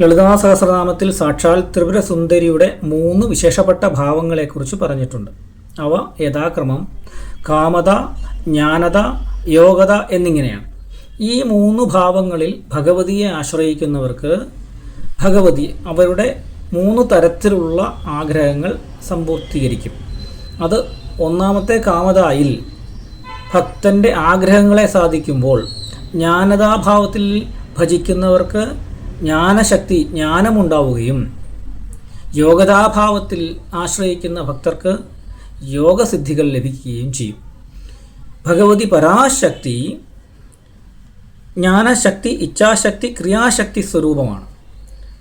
ലളിതാ സഹസ്രനാമത്തിൽ സാക്ഷാൽ ത്രിപുര സുന്ദരിയുടെ മൂന്ന് വിശേഷപ്പെട്ട ഭാവങ്ങളെക്കുറിച്ച് പറഞ്ഞിട്ടുണ്ട്. അവ യഥാക്രമം കാമത ജ്ഞാനത യോഗത എന്നിങ്ങനെയാണ്. ഈ മൂന്ന് ഭാവങ്ങളിൽ ഭഗവതിയെ ആശ്രയിക്കുന്നവർക്ക് ഭഗവതി അവരുടെ മൂന്ന് തരത്തിലുള്ള ആഗ്രഹങ്ങൾ സമ്പൂർത്തീകരിക്കും അത് ഒന്നാമത്തെ കാമതായിൽ ഭക്തന്റെ ആഗ്രഹങ്ങളെ സാധിക്കുമ്പോൾ ജ്ഞാനതാഭാവത്തിൽ ഭജിക്കുന്നവർക്ക് ജ്ഞാനശക്തി ജ്ഞാനമുണ്ടാവുകയും യോഗതാഭാവത്തിൽ ആശ്രയിക്കുന്ന ഭക്തർക്ക് യോഗസിദ്ധികൾ ലഭിക്കുകയും ചെയ്യും. ഭഗവതി പരാശക്തി ജ്ഞാനശക്തി ഇച്ഛാശക്തി ക്രിയാശക്തി സ്വരൂപമാണ്.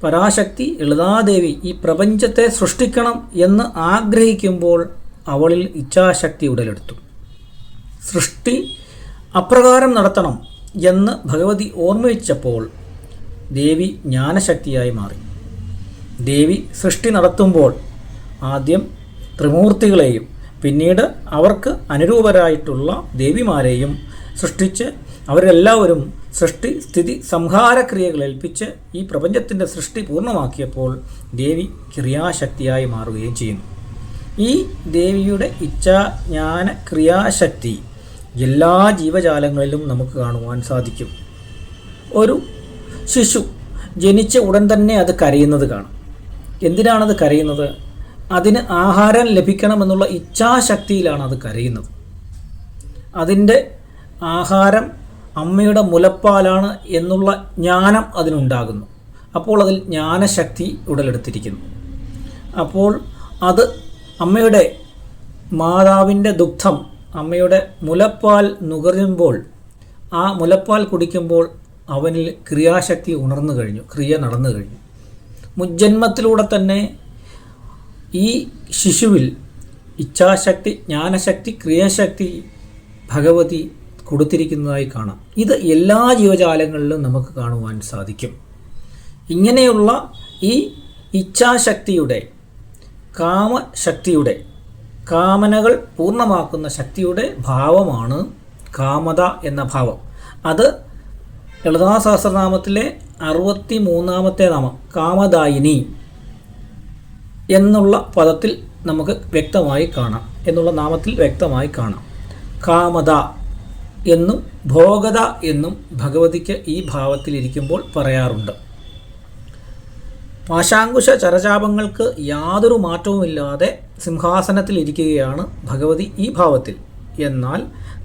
പരാശക്തി ലളിതാദേവി ഈ പ്രപഞ്ചത്തെ സൃഷ്ടിക്കണം എന്ന് ആഗ്രഹിക്കുമ്പോൾ അവളിൽ ഇച്ഛാശക്തി ഉടലെടുത്തു. സൃഷ്ടി അപ്രകാരം നടത്തണം എന്ന് ഭഗവതി ഓർമ്മിച്ചപ്പോൾ ദേവി ജ്ഞാനശക്തിയായി മാറി. ദേവി സൃഷ്ടി നടത്തുമ്പോൾ ആദ്യം ത്രിമൂർത്തികളെയും പിന്നീട് അവർക്ക് അനുരൂപരായിട്ടുള്ള ദേവിമാരെയും സൃഷ്ടിച്ച് അവരെല്ലാവരും സൃഷ്ടി സ്ഥിതി സംഹാരക്രിയകൾ ഏൽപ്പിച്ച് ഈ പ്രപഞ്ചത്തിന്റെ സൃഷ്ടി പൂർണമാക്കിയപ്പോൾ ദേവി ക്രിയാശക്തിയായി മാറുകയും ചെയ്യുന്നു. ഈ ദേവിയുടെ ഇച്ഛാ ജ്ഞാന ക്രിയാശക്തി എല്ലാ ജീവജാലങ്ങളിലും നമുക്ക് കാണുവാൻ സാധിക്കും. ഒരു ശിശു ജനിച്ച ഉടൻ തന്നെ അത് കരയുന്നത് കാണും. എന്തിനാണത് കരയുന്നത്? അതിന് ആഹാരം ലഭിക്കണമെന്നുള്ള ഇച്ഛാശക്തിയിലാണ് അത് കരയുന്നത്. അതിന്റെ ആഹാരം അമ്മയുടെ മുലപ്പാലാണ് എന്നുള്ള ജ്ഞാനം അതിനുണ്ടാകുന്നു. അപ്പോൾ അതിൽ ജ്ഞാനശക്തി ഉടലെടുത്തിരിക്കുന്നു. അപ്പോൾ അത് അമ്മയുടെ മാതാവിന്റെ ദുഃഖം അമ്മയുടെ മുലപ്പാൽ നുകരുമ്പോൾ ആ മുലപ്പാൽ കുടിക്കുമ്പോൾ അവനിൽ ക്രിയാശക്തി ഉണർന്നു കഴിഞ്ഞു ക്രിയ നടന്നു കഴിഞ്ഞു. മുജ്ജന്മത്തിലൂടെ തന്നെ ഈ ശിശുവിൽ ഇച്ഛാശക്തി ജ്ഞാനശക്തി ക്രിയാശക്തി ഭഗവതി കൊടുത്തിരിക്കുന്നതായി കാണാം. ഇത് എല്ലാ ജീവജാലങ്ങളിലും നമുക്ക് കാണുവാൻ സാധിക്കും. ഇങ്ങനെയുള്ള ഈ ഇച്ഛാശക്തിയുടെ കാമശക്തിയുടെ കാമനകൾ പൂർണമാക്കുന്ന ശക്തിയുടെ ഭാവമാണ് കാമത എന്ന ഭാവം. അത് ലളിതാ സഹസ്രനാമത്തിലെ അറുപത്തി മൂന്നാമത്തെ നാമം കാമദായിനി എന്നുള്ള പദത്തിൽ നമുക്ക് വ്യക്തമായി കാണാം. എന്നുള്ള നാമത്തിൽ വ്യക്തമായി കാണാം. കാമത എന്നും ഭോഗത എന്നും ഭഗവതിക്ക് ഈ ഭാവത്തിലിരിക്കുമ്പോൾ പറയാറുണ്ട്. പാശാങ്കുശ ചരചാപങ്ങൾക്ക് യാതൊരു മാറ്റവുമില്ലാതെ സിംഹാസനത്തിൽ ഇരിക്കുകയാണ് ഭഗവതി ഈ ഭാവത്തിൽ. എന്നാൽ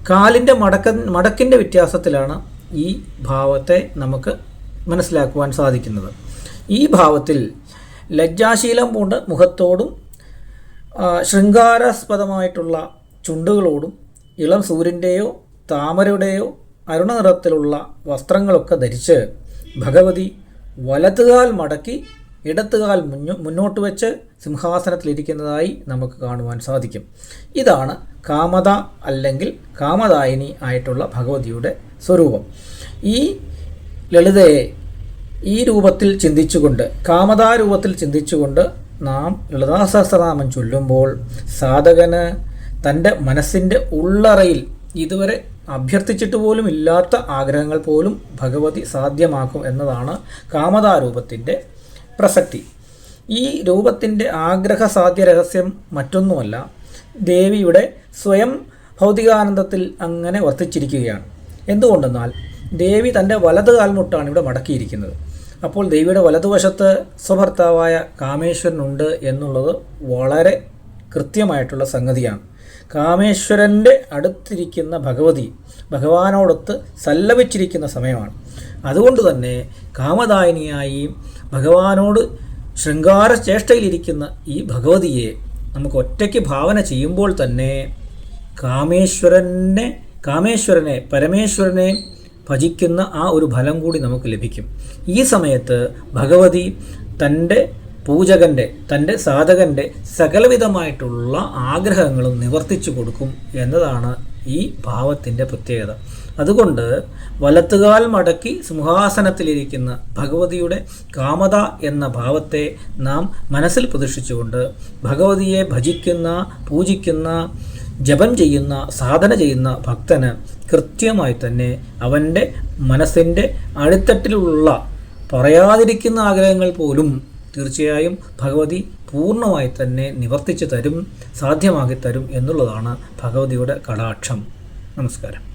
കാലിന്റെ മടക്ക മടക്കിന്റെ വ്യത്യാസത്തിലാണ് ഈ ഭാവത്തെ നമുക്ക് മനസ്സിലാക്കുവാൻ സാധിക്കുന്നത്. ഈ ഭാവത്തിൽ ലജ്ജാശീലം പൂണ്ട് മുഖത്തോടും ശൃംഗാരാസ്പദമായിട്ടുള്ള ചുണ്ടുകളോടും ഇളം സൂര്യന്റെയോ താമരയുടെയോ അരുണനിറത്തിലുള്ള വസ്ത്രങ്ങളൊക്കെ ധരിച്ച് ഭഗവതി വലത്തുകാൽ മടക്കി ഇടത്തുകാൽ മുന്നു മുന്നോട്ട് വെച്ച് സിംഹാസനത്തിലിരിക്കുന്നതായി നമുക്ക് കാണുവാൻ സാധിക്കും. ഇതാണ് കാമത അല്ലെങ്കിൽ കാമദായിനി ആയിട്ടുള്ള ഭഗവതിയുടെ സ്വരൂപം. ഈ ലളിതയെ ഈ രൂപത്തിൽ ചിന്തിച്ചുകൊണ്ട് കാമതാ രൂപത്തിൽ ചിന്തിച്ചുകൊണ്ട് നാം ലളിതാസഹസ്രനാമം ചൊല്ലുമ്പോൾ സാധകന് തന്റെ മനസ്സിന്റെ ഉള്ളറയിൽ ഇതുവരെ അഭ്യർത്ഥിച്ചിട്ട് പോലും ഇല്ലാത്ത ആഗ്രഹങ്ങൾ പോലും ഭഗവതി സാധ്യമാക്കും എന്നതാണ് കാമതാരൂപത്തിന്റെ പ്രസക്തി. ഈ രൂപത്തിന്റെ ആഗ്രഹ സാധ്യ രഹസ്യം മറ്റൊന്നുമല്ല ദേവിയുടെ സ്വയം ഭൗതികാനന്ദത്തിൽ അങ്ങനെ വർത്തിച്ചിരിക്കുകയാണ്. എന്തുകൊണ്ടെന്നാൽ ദേവി തന്റെ വലത് കാൽമുട്ടാണ് ഇവിടെ മടക്കിയിരിക്കുന്നത്. അപ്പോൾ ദേവിയുടെ വലതുവശത്ത് സ്വഭർത്താവായ കാമേശ്വരനുണ്ട് എന്നുള്ളത് വളരെ കൃത്യമായിട്ടുള്ള സംഗതിയാണ്. കാമേശ്വരന്റെ അടുത്തിരിക്കുന്ന ഭഗവതി ഭഗവാനോടൊത്ത് സല്ലപിച്ചിരിക്കുന്ന സമയമാണ്. അതുകൊണ്ട് തന്നെ കാമദായിനിയായി ഭഗവാനോട് ശൃംഗാര ചേഷ്ടയിലിരിക്കുന്ന ഈ ഭഗവതിയെ നമുക്ക് ഒറ്റയ്ക്ക് ഭാവന ചെയ്യുമ്പോൾ തന്നെ കാമേശ്വരനെ കാമേശ്വരനെ പരമേശ്വരനെ ഭജിക്കുന്ന ആ ഒരു ഫലം കൂടി നമുക്ക് ലഭിക്കും. ഈ സമയത്ത് ഭഗവതി തന്റെ പൂജകന്റെ തന്റെ സാധകന്റെ സകലവിധമായിട്ടുള്ള ആഗ്രഹങ്ങളും നിവർത്തിച്ചു കൊടുക്കും എന്നതാണ് ഈ ഭാവത്തിന്റെ പ്രത്യേകത. അതുകൊണ്ട് വലത്തുകാൽ മടക്കി സിംഹാസനത്തിലിരിക്കുന്ന ഭഗവതിയുടെ കാമത എന്ന ഭാവത്തെ നാം മനസ്സിൽ പ്രതിഷ്ഠിച്ചുകൊണ്ട് ഭഗവതിയെ ഭജിക്കുന്ന പൂജിക്കുന്ന ജപം ചെയ്യുന്ന സാധന ചെയ്യുന്ന ഭക്തന് കൃത്യമായി തന്നെ അവന്റെ മനസ്സിന്റെ അടിത്തട്ടിലുള്ള പറയാതിരിക്കുന്ന ആഗ്രഹങ്ങൾ പോലും തീർച്ചയായും ഭഗവതി പൂർണമായി തന്നെ നിവർത്തിച്ചു തരും സാധ്യമാക്കി തരും എന്നുള്ളതാണ് ഭഗവതിയുടെ കടാക്ഷം. നമസ്കാരം.